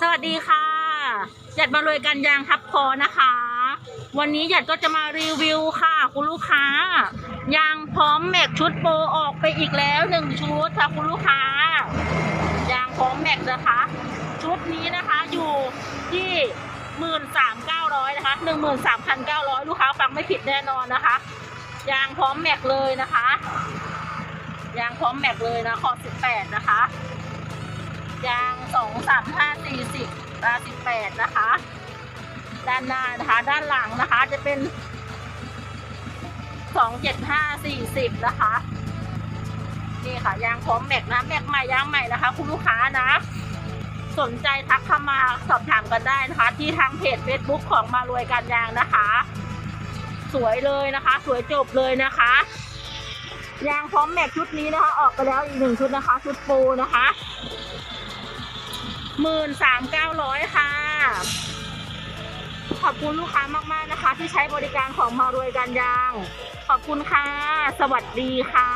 สวัสดีค่ะ หยัดมารวยกันยางทับคอนะคะ วันนี้หยัดก็จะมารีวิวค่ะ คุณลูกค้า ยางพร้อมแม็กชุดโปรออกไปอีกแล้วหนึ่งชุดค่ะคุณลูกค้า ยางพร้อมแม็กนะคะ ชุดนี้นะคะอยู่ที่หมื่นสามเก้าร้อยนะคะหนึ่งหมื่นสามพันเก้าร้อยลูกค้าฟังไม่ผิดแน่นอนนะคะ ยางพร้อมแม็กเลยนะคะ ยางพร้อมแม็กเลยนะขอสิบแปดนะคะ ยางสองสามห้าสี่สิบตาสิบแปดนะคะ ด้านหน้านะคะ ด้านหลังนะคะจะเป็นสองเจ็ดห้าสี่สิบนะคะนี่ค่ะยางพร้อมแม็กนะแม็กใหม่ยางใหม่นะคะ คุณลูกค้านะ สนใจทักเข้ามาสอบถามกันได้นะคะ ที่ทางเพจ Facebook ของมารวยการยางนะคะ สวยเลยนะคะ สวยจบเลยนะคะ ยางพร้อมแม็กชุดนี้นะคะ ออกไปแล้วอีกหนึ่งชุดนะคะ ชุดปูนะคะ หมื่นสามเก้าร้อยค่ะ ขอบคุณลูกค้ามากๆนะคะ ที่ใช้บริการของมารวยกัรยาง ขอบคุณค่ะ สวัสดีค่ะ